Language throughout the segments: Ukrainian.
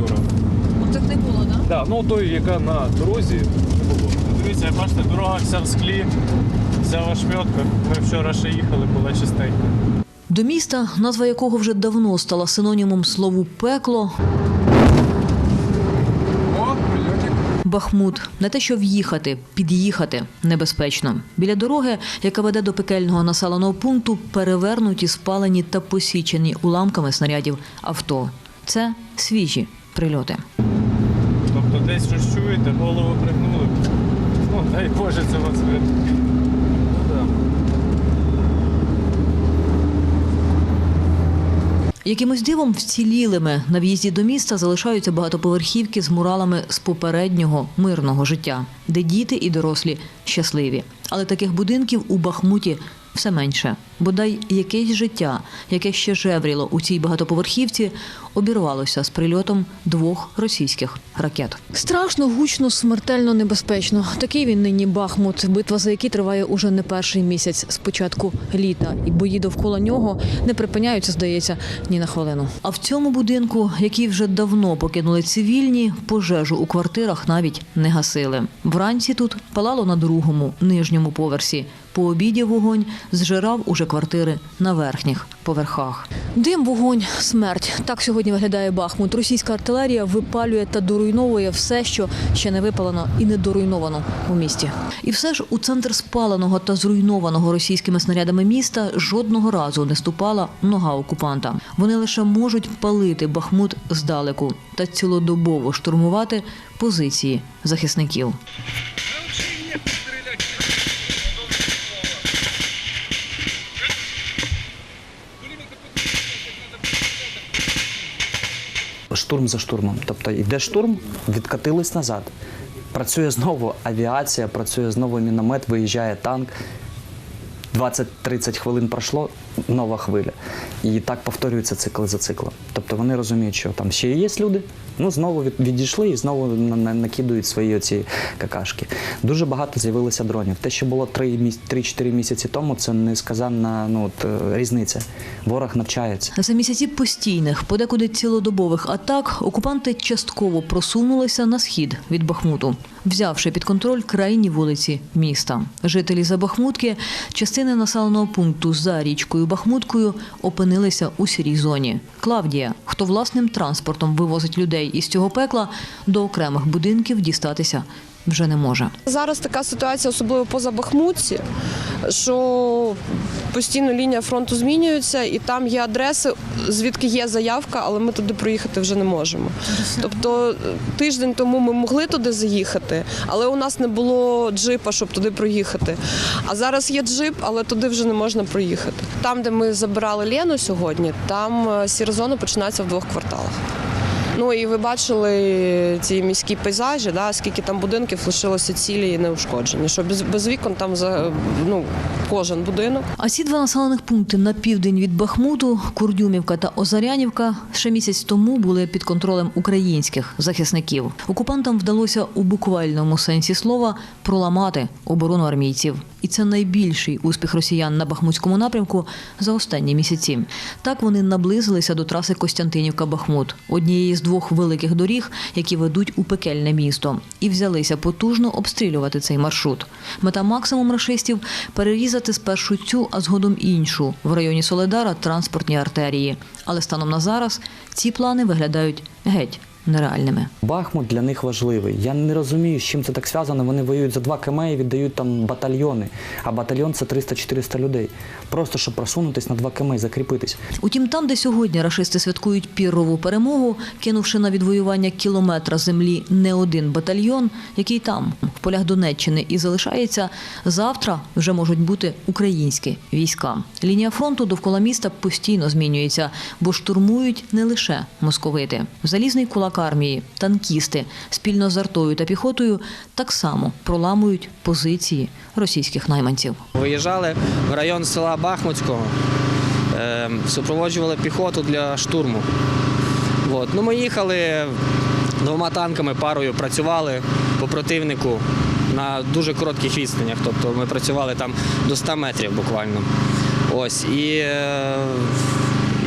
машин тут не було вчора. Не було, так? Да, ну той, яка на дорозі, не було. Дивіться, бачите, дорога вся в склі, вся в ошметках. Ми вчора ще їхали, була чистенька. До міста, назва якого вже давно стала синонімом слову пекло. Бахмут. Не те, що в'їхати, під'їхати небезпечно. Біля дороги, яка веде до пекельного населеного пункту, перевернуті, спалені та посічені уламками снарядів авто. Це свіжі прильоти. Тобто десь щось чуєте, голову пригнули. Ну, дай Боже, це вас. Ну. Якимось дивом вцілілими на в'їзді до міста залишаються багатоповерхівки з муралами з попереднього мирного життя, де діти і дорослі щасливі. Але таких будинків у Бахмуті все менше. Бодай якесь життя, яке ще жевріло у цій багатоповерхівці, обірвалося з прильотом двох російських ракет. Страшно, гучно, смертельно небезпечно. Такий він нині Бахмут, битва за який триває уже не перший місяць з початку літа, і бої довкола нього не припиняються, здається, ні на хвилину. А в цьому будинку, який вже давно покинули цивільні, пожежу у квартирах навіть не гасили. Вранці тут палало на другому нижньому поверсі. По обіді вогонь зжирав уже квартири на верхніх поверхах. Дим, вогонь, смерть. Так сьогодні виглядає Бахмут. Російська артилерія випалює та доруйновує все, що ще не випалено і не доруйновано у місті. І все ж у центр спаленого та зруйнованого російськими снарядами міста жодного разу не ступала нога окупанта. Вони лише можуть палити Бахмут здалеку та цілодобово штурмувати позиції захисників. Штурм за штурмом. Тобто йде штурм, відкатились назад. Працює знову авіація, працює знову міномет, виїжджає танк. 20-30 хвилин пройшло, нова хвиля. І так повторюється цикл за циклом. Тобто вони розуміють, що там ще є люди, ну знову відійшли і знову на- на- накидують свої оці какашки. Дуже багато з'явилося дронів. Те, що було 3-4 місяці тому, це несказанна ну, от, е, різниця. Ворог навчається. За місяці постійних, подекуди цілодобових атак, окупанти частково просунулися на схід від Бахмуту, взявши під контроль крайні вулиці міста. Жителі Забахмутки, частини населеного пункту за річкою Бахмуткою, опинилися у сірій зоні. Клавдія, хто власним транспортом вивозить людей із цього пекла, до окремих будинків дістатися вже не може. Зараз така ситуація, особливо поза Бахмутці, що постійно лінія фронту змінюється, і там є адреси, звідки є заявка, але ми туди проїхати вже не можемо. Тобто тиждень тому ми могли туди заїхати, але у нас не було джипа, щоб туди проїхати. А зараз є джип, але туди вже не можна проїхати. Там, де ми забирали Лену сьогодні, там е, сіра починається в двох кварталах. Ну і ви бачили ці міські пейзажі, да, скільки там будинків лишилося цілі і неушкоджені. Що без, без вікон там за ну, кожен будинок. А ці два населених пункти на південь від Бахмуту, Курдюмівка та Озарянівка, ще місяць тому були під контролем українських захисників. Окупантам вдалося у буквальному сенсі слова проламати оборону армійців. І це найбільший успіх росіян на Бахмутському напрямку за останні місяці. Так вони наблизилися до траси Костянтинівка-Бахмут, однієї з двох великих доріг, які ведуть у пекельне місто, і взялися потужно обстрілювати цей маршрут. Мета максимум рашистів перерізати спершу цю, а згодом іншу в районі Соледара транспортні артерії. Але станом на зараз ці плани виглядають геть нереальними. Бахмут для них важливий. Я не розумію, з чим це так зв'язано. Вони воюють за 2 км і віддають там батальйони. А батальйон це 300-400 людей. Просто щоб просунутись на 2 км і закріпитись. Утім, там, де сьогодні рашисти святкують піррову перемогу, кинувши на відвоювання кілометра землі не один батальйон, який там, в полях Донеччини, і залишається, завтра вже можуть бути українські війська. Лінія фронту довкола міста постійно змінюється, бо штурмують не лише московити. Залізний кулак армії, танкісти спільно з артою та піхотою так само проламують позиції російських найманців. Виїжджали в район села Бахмутського, е, супроводжували піхоту для штурму. Ну, ми їхали двома танками, парою працювали по противнику на дуже коротких відстанях. Тобто ми працювали там до 100 метрів буквально. Ось. І, е,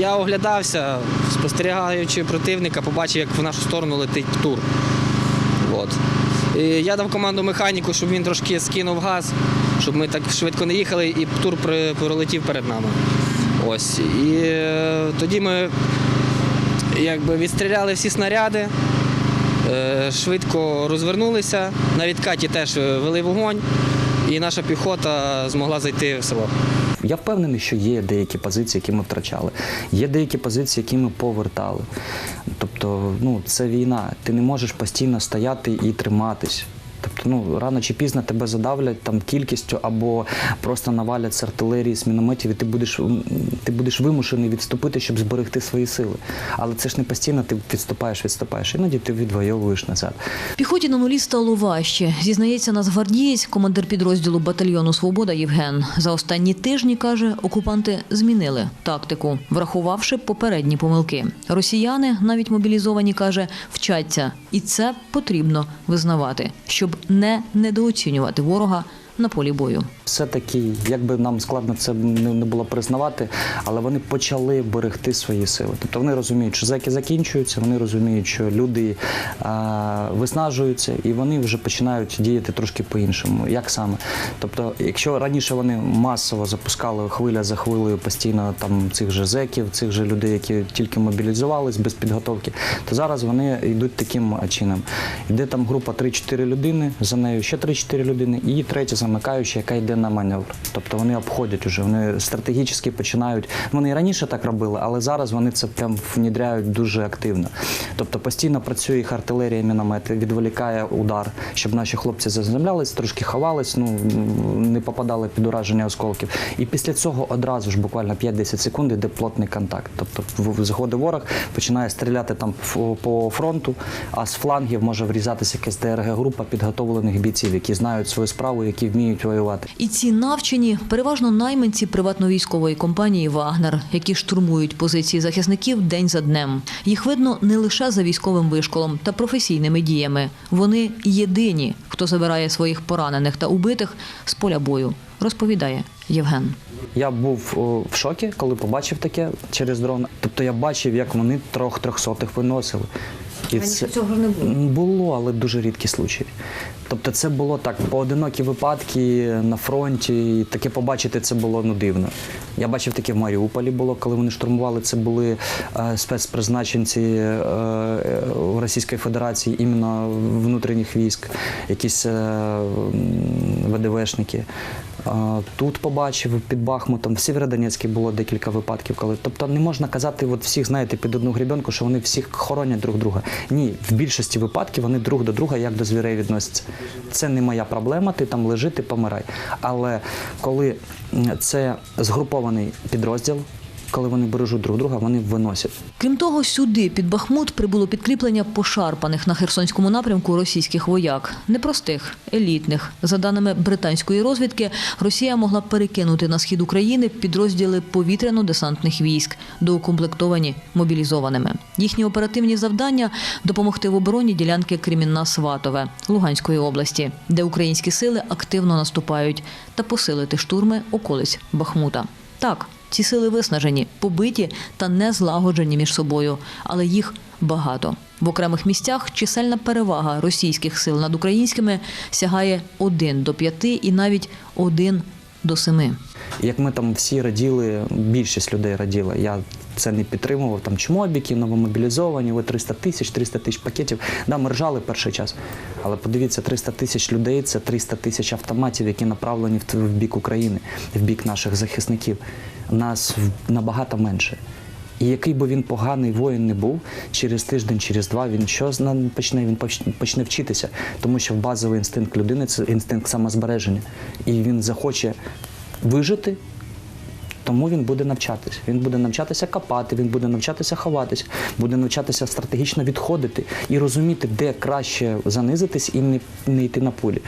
я оглядався, спостерігаючи противника, побачив, як в нашу сторону летить тур. От. І я дав команду механіку, щоб він трошки скинув газ, щоб ми так швидко не їхали, і тур пролетів перед нами. Ось. І е, тоді ми якби відстріляли всі снаряди, е, швидко розвернулися. На відкаті теж е, вели вогонь, і наша піхота змогла зайти в село. Я впевнений, що є деякі позиції, які ми втрачали. Є деякі позиції, які ми повертали. Тобто, ну, це війна. Ти не можеш постійно стояти і триматись. Тобто, ну, рано чи пізно тебе задавлять там кількістю або просто навалять з артилерії, з мінометів, і ти будеш, ти будеш вимушений відступити, щоб зберегти свої сили. Але це ж не постійно ти відступаєш, відступаєш. Іноді ти відвоюєш назад. Піхоті на нулі стало важче. Зізнається нацгвардієць, командир підрозділу батальйону Свобода Євген. За останні тижні каже, окупанти змінили тактику, врахувавши попередні помилки. Росіяни, навіть мобілізовані, каже, вчаться, і це потрібно визнавати, щоб не недооцінювати ворога на полі бою. все-таки, як би нам складно це не, було признавати, але вони почали берегти свої сили. Тобто вони розуміють, що зеки закінчуються, вони розуміють, що люди а, виснажуються, і вони вже починають діяти трошки по-іншому. Як саме? Тобто, якщо раніше вони масово запускали хвиля за хвилею постійно там цих же зеків, цих же людей, які тільки мобілізувались без підготовки, то зараз вони йдуть таким чином. Йде там група 3-4 людини, за нею ще 3-4 людини, і третя замикаюча, яка йде на маневр. Тобто вони обходять уже, вони стратегічно починають. Вони і раніше так робили, але зараз вони це прям внідряють дуже активно. Тобто постійно працює їх артилерія, міномети, відволікає удар, щоб наші хлопці заземлялись, трошки ховались, ну не попадали під ураження осколків. І після цього одразу ж буквально 5-10 секунд йде плотний контакт. Тобто заходить ворог, починає стріляти там по фронту, а з флангів може врізатися якась ДРГ-група підготовлених бійців, які знають свою справу, які вміють воювати. І ці навчені переважно найманці приватно-військової компанії Вагнер, які штурмують позиції захисників день за днем. Їх видно не лише за військовим вишколом та професійними діями. Вони єдині, хто забирає своїх поранених та убитих з поля бою, розповідає Євген. Я був в шокі, коли побачив таке через дрон. Тобто я бачив, як вони трьох трьохсотих виносили. І це цього не було. Було, але дуже рідкі случаї. Тобто це було так, поодинокі випадки на фронті, і таке побачити це було ну, дивно. Я бачив таке в Маріуполі було, коли вони штурмували. Це були е, спецпризначенці е, е, Російської Федерації, іменно внутрішніх військ, якісь е, ВДВшники. Тут побачив під Бахмутом, в Сєвєродонецькій було декілька випадків, коли. Тобто не можна казати, от всіх знаєте, під одну гребенку, що вони всіх хоронять друг друга. Ні, в більшості випадків вони друг до друга як до звірей відносяться. Це не моя проблема, ти там лежи, ти помирай. Але коли це згрупований підрозділ, коли вони бережуть друг друга, вони виносять. Крім того, сюди під Бахмут прибуло підкріплення пошарпаних на Херсонському напрямку російських вояк, непростих, елітних. За даними британської розвідки, Росія могла перекинути на схід України підрозділи повітряно-десантних військ, доукомплектовані мобілізованими. Їхні оперативні завдання допомогти в обороні ділянки Кремінна-Сватове Луганської області, де українські сили активно наступають, та посилити штурми околиць Бахмута. Так, ці сили виснажені, побиті та не злагоджені між собою, але їх багато. В окремих місцях чисельна перевага російських сил над українськими сягає 1 до 5 і навіть 1 до 7. Як ми там всі раділи, більшість людей раділа. Я це не підтримував. Там чмобіки, новомобілізовані, ви 300 тисяч, 300 тисяч пакетів. Да, ми ржали перший час. Але подивіться, 300 тисяч людей це 300 тисяч автоматів, які направлені в бік України, в бік наших захисників. Нас набагато менше. І який би він поганий воїн не був, через тиждень, через два він що почне? Він почне вчитися, тому що базовий інстинкт людини це інстинкт самозбереження. І він захоче вижити, тому він буде навчатись. Він буде навчатися копати, він буде навчатися ховатись, буде навчатися стратегічно відходити і розуміти, де краще занизитись і не, не йти на пулі.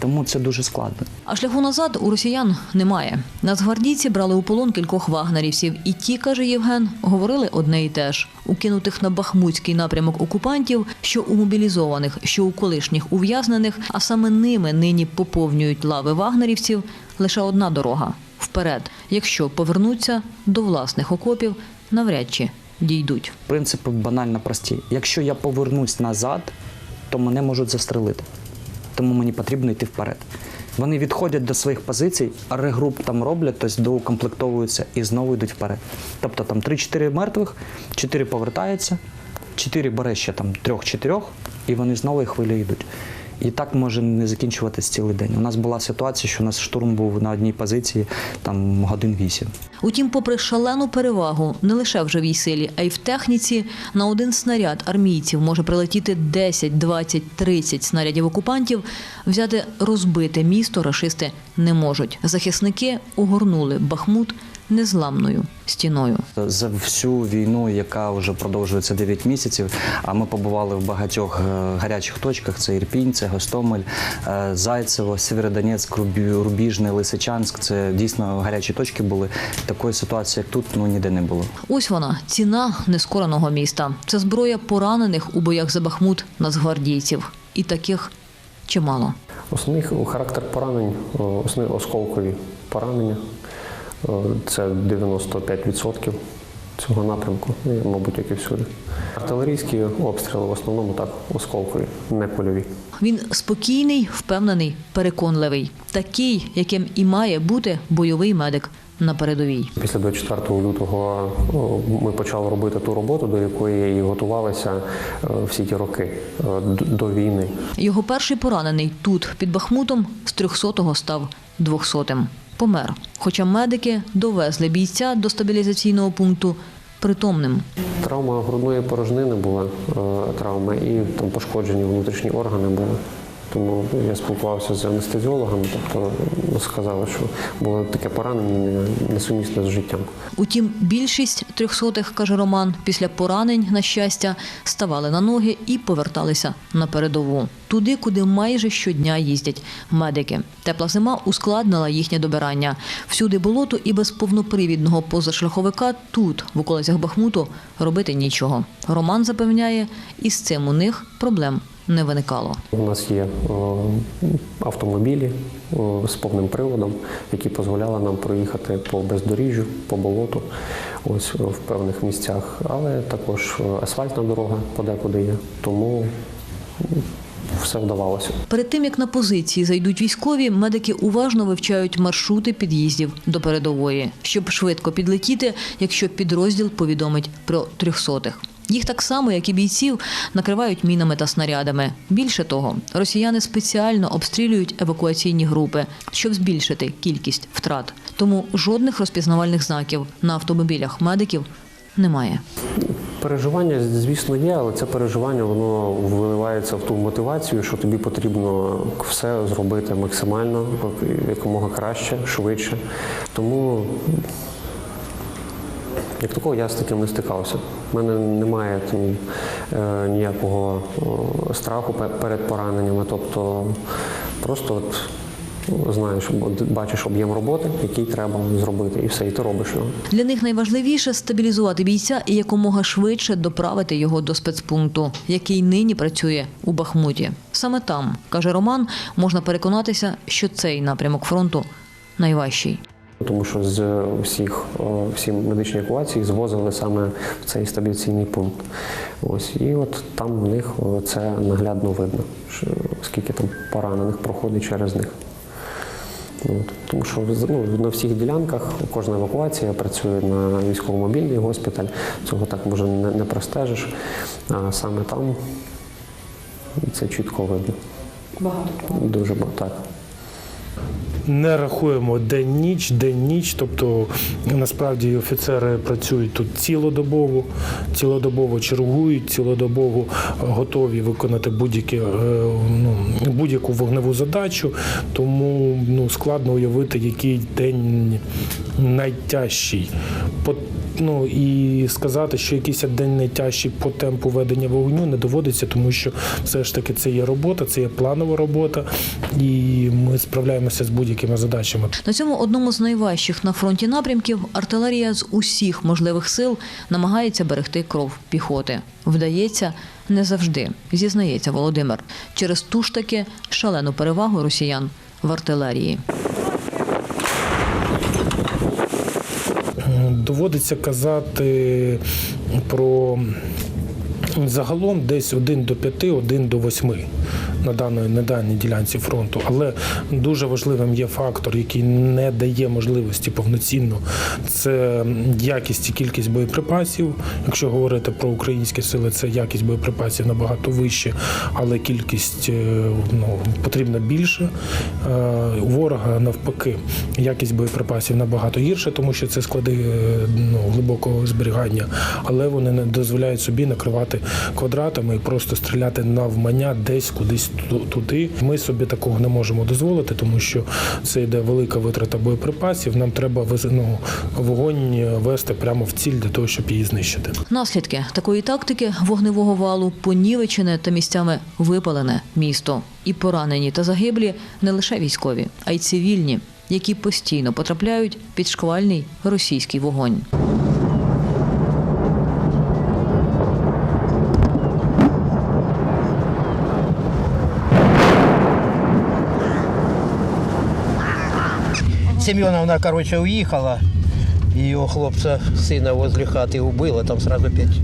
Тому це дуже складно. А шляху назад у росіян немає. Нацгвардійці брали у полон кількох вагнерівців, і ті, каже Євген, говорили одне і те ж: укинутих на бахмутський напрямок окупантів, що у мобілізованих, що у колишніх ув'язнених, а саме ними нині поповнюють лави вагнерівців. Лише одна дорога вперед, якщо повернуться до власних окопів навряд чи дійдуть. Принципи банально прості. Якщо я повернусь назад, то мене можуть застрелити. Тому мені потрібно йти вперед. Вони відходять до своїх позицій, регруп там роблять, тобто доукомплектовуються і знову йдуть вперед. Тобто там 3-4 мертвих, 4 повертаються, 4 бере ще там 3-4, і вони знову і хвилі йдуть. І так може не закінчуватись цілий день. У нас була ситуація, що у нас штурм був на одній позиції там годин 8. Утім, попри шалену перевагу не лише в живій силі, а й в техніці, на один снаряд армійців може прилетіти 10, 20, 30 снарядів окупантів. Взяти розбите місто рашисти не можуть. Захисники огорнули Бахмут незламною стіною. За всю війну, яка вже продовжується 9 місяців, а ми побували в багатьох е, гарячих точках: це Ірпінь, це Гостомель, е, Зайцево, Сєвєродонецьк, Рубі- Рубіжне, Лисичанськ. Це дійсно гарячі точки були. Такої ситуації, як тут, ну ніде не було. Ось вона ціна нескореного міста. Це зброя поранених у боях за Бахмут нацгвардійців. І таких чимало. Основний характер поранень, о, основні осколкові поранення. Це 95% цього напрямку, і, мабуть, як і всюди. Артилерійські обстріли в основному так осколкові, не польові. Він спокійний, впевнений, переконливий, такий, яким і має бути бойовий медик на передовій. Після 24 лютого ми почали робити ту роботу, до якої і готувалися е, всі ті роки е, до війни. Його перший поранений тут, під Бахмутом, з 300-го став 200-м. Помер. Хоча медики довезли бійця до стабілізаційного пункту притомним. Травма грудної порожнини була е, травма, і там пошкоджені внутрішні органи були. Тому я спілкувався з анестезіологами, тобто ну, сказали, що було таке поранення несумісне з життям. Утім, більшість трьохсотих, каже Роман, після поранень, на щастя, ставали на ноги і поверталися на передову. Туди, куди майже щодня їздять медики. Тепла зима ускладнила їхнє добирання. Всюди болото і без повнопривідного позашляховика тут, в околицях Бахмуту, робити нічого. Роман запевняє, і з цим у них проблем не виникало. У нас є автомобілі з повним приводом, які дозволяли нам проїхати по бездоріжжю, по болоту, ось в певних місцях, але також асфальтна дорога подекуди є. Тому все вдавалося. Перед тим як на позиції зайдуть військові, медики уважно вивчають маршрути під'їздів до передової, щоб швидко підлетіти, якщо підрозділ повідомить про трьохсотих. Їх так само, як і бійців, накривають мінами та снарядами. Більше того, росіяни спеціально обстрілюють евакуаційні групи, щоб збільшити кількість втрат. Тому жодних розпізнавальних знаків на автомобілях медиків немає. Переживання, звісно, є, але це переживання воно виливається в ту мотивацію, що тобі потрібно все зробити максимально, якомога краще, швидше. Тому як такого я з таким не стикався. У мене немає там, е, ніякого страху перед пораненнями. Тобто просто от, ну, знаєш, бачиш об'єм роботи, який треба зробити, і все, і ти робиш його. Для них найважливіше стабілізувати бійця і якомога швидше доправити його до спецпункту, який нині працює у Бахмуті. Саме там, каже Роман, можна переконатися, що цей напрямок фронту найважчий. Тому що з всіх о, всі медичні евакуації звозили саме в цей стабіляційний пункт. Ось і от там в них це наглядно видно, скільки там поранених проходить через них. От. Тому що ну, на всіх ділянках кожна евакуація працює на військово-мобільний госпіталь. Цього так може не, не простежиш. А саме там це чітко видно. Багато. Дуже багато. Так. Не рахуємо день-ніч, день-ніч. Тобто насправді офіцери працюють тут цілодобово, цілодобово чергують, цілодобово готові виконати будь-які, е, ну, будь-яку вогневу задачу. Тому ну, складно уявити, який день найтяжчий. Ну і сказати, що якийсь день найтяжчий по темпу ведення вогню не доводиться, тому що все ж таки це є робота, це є планова робота, і ми справляємося з будь-якими задачами. На цьому одному з найважчих на фронті напрямків артилерія з усіх можливих сил намагається берегти кров піхоти. Вдається не завжди, зізнається Володимир, через ту ж таки шалену перевагу росіян в артилерії. Доводиться казати про загалом десь 1 до 5, 1 до 8 на даної на даній ділянці фронту. Але дуже важливим є фактор, який не дає можливості повноцінно. Це якість і кількість боєприпасів. Якщо говорити про українські сили, це якість боєприпасів набагато вища, але кількість е, ну, потрібна більше. Е, У ворога навпаки, якість боєприпасів набагато гірша, тому що це склади е, ну, глибокого зберігання, але вони не дозволяють собі накривати квадратами і просто стріляти навмання десь кудись туди. Ми собі такого не можемо дозволити, тому що це йде велика витрата боєприпасів. Нам треба ну, вогонь вести прямо в ціль для того, щоб її знищити. Наслідки такої тактики вогневого валу понівечене та місцями випалене місто. І поранені та загиблі не лише військові, а й цивільні, які постійно потрапляють під шквальний російський вогонь. Семеновна, короче, уехала. Ее хлопца, сына возле хаты убило, там сразу пять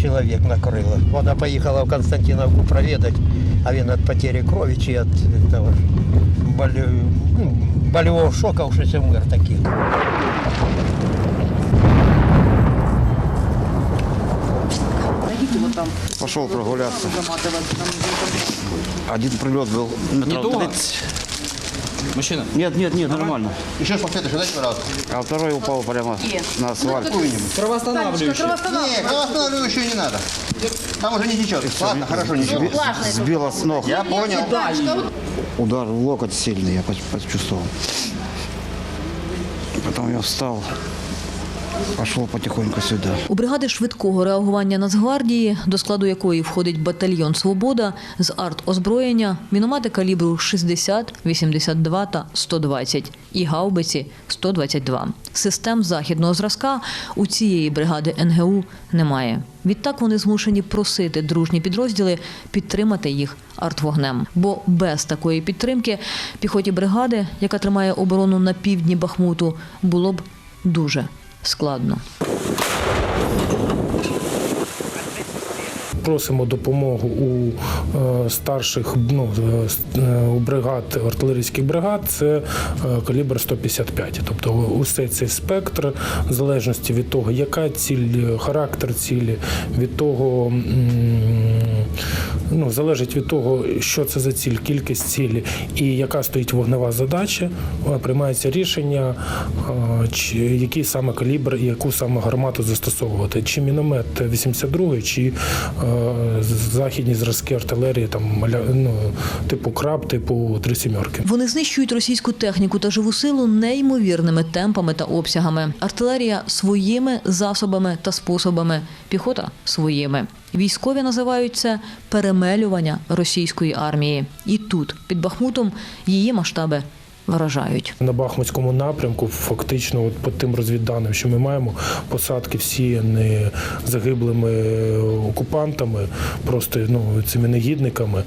человек накрыло. Она поехала в Константиновку проведать, а він от потери крови чи от этого болю- ну, болевого шока уж и умер таких. Пошел прогуляться. Один прилет был метров 30. Мужчина. Нет, нет, нет, нормально. Еще салфеточку дайте, пожалуйста. А второй упал прямо на асфальт. Кровоостанавливающий. Не, кровоостанавливающую не надо. Там уже не течет. Ладно, хорошо, ничего. Сбило с ног. Я понял. Удар в локоть сильный я поч- почувствовал. Потом я встал, пошел потихоньку сюда. У бригади швидкого реагування Нацгвардії, до складу якої входить батальйон Свобода з артозброєння, міномети калібру 60, 82 та 120 і гаубиці 122. Систем західного зразка у цієї бригади НГУ немає. Відтак вони змушені просити дружні підрозділи підтримати їх артвогнем. Бо без такої підтримки піхоті бригади, яка тримає оборону на півдні Бахмуту, було б дуже складно. Просимо допомогу у е, старших ну, е, е, бригад, артилерійських бригад, це калібр 155. Тобто усе цей спектр, в залежності від того, яка ціль, характер цілі, від того, ну, залежить від того, що це за ціль, кількість цілі і яка стоїть вогнева задача, приймається рішення, е, чи який саме калібр і яку саме гармату застосовувати. Чи міномет 82 чи е, західні зразки артилерії, там ну, типу краб, типу три сімерки. Вони знищують російську техніку та живу силу неймовірними темпами та обсягами. Артилерія своїми засобами та способами, піхота своїми. Військові називають це перемелювання російської армії. І тут, під Бахмутом, її масштаби вражають. На Бахмутському напрямку, фактично, от по тим розвідданим, що ми маємо, посадки всіяні загиблими окупантами, просто ну, цими негідниками.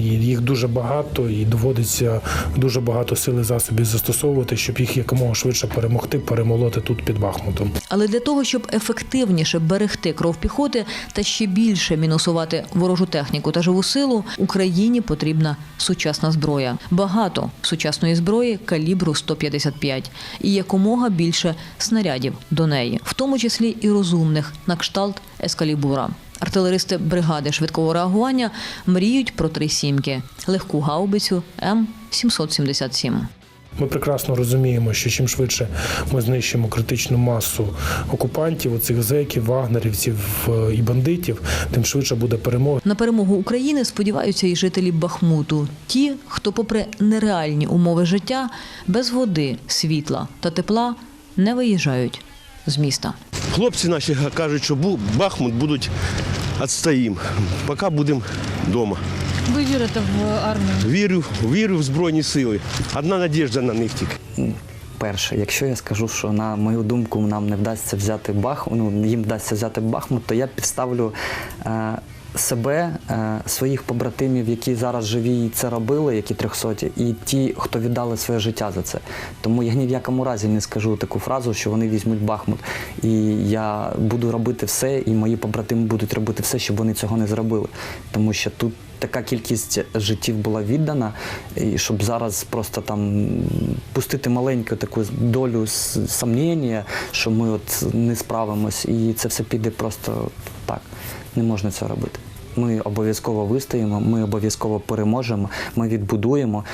І їх дуже багато, і доводиться дуже багато сил і засобів застосовувати, щоб їх якомога швидше перемогти, перемолоти тут під Бахмутом. Але для того, щоб ефективніше берегти кров піхоти та ще більше мінусувати ворожу техніку та живу силу, Україні потрібна сучасна зброя. Багато сучасної зброї калібру 155 і якомога більше снарядів до неї, в тому числі і розумних на кшталт ескалібура. Артилеристи бригади швидкого реагування мріють про три сімки, легку гаубицю М 777 Ми прекрасно розуміємо, що чим швидше ми знищимо критичну масу окупантів, оцих зеків, вагнерівців е, і бандитів, тим швидше буде перемога. На перемогу України сподіваються і жителі Бахмуту. Ті, хто, попри нереальні умови життя, без води, світла та тепла не виїжджають з міста. Хлопці наші кажуть, що Бахмут будуть відстоїм, поки будемо вдома. Ви вірите в армію? Вірю, вірю в Збройні сили. Одна надіжда на них тільки. Перше, якщо я скажу, що на мою думку нам не вдасться взяти Бах, ну їм вдасться взяти Бахмут, то я підставлю е, себе, е, своїх побратимів, які зараз живі і це робили, які трьохсоті, і ті, хто віддали своє життя за це. Тому я ні в якому разі не скажу таку фразу, що вони візьмуть Бахмут. І я буду робити все, і мої побратими будуть робити все, щоб вони цього не зробили. Тому що тут така кількість життів була віддана, і щоб зараз просто там пустити маленьку таку долю сомнення, що ми от не справимось, і це все піде просто так. Не можна це робити. Ми обов'язково вистоїмо, ми обов'язково переможемо, ми відбудуємо.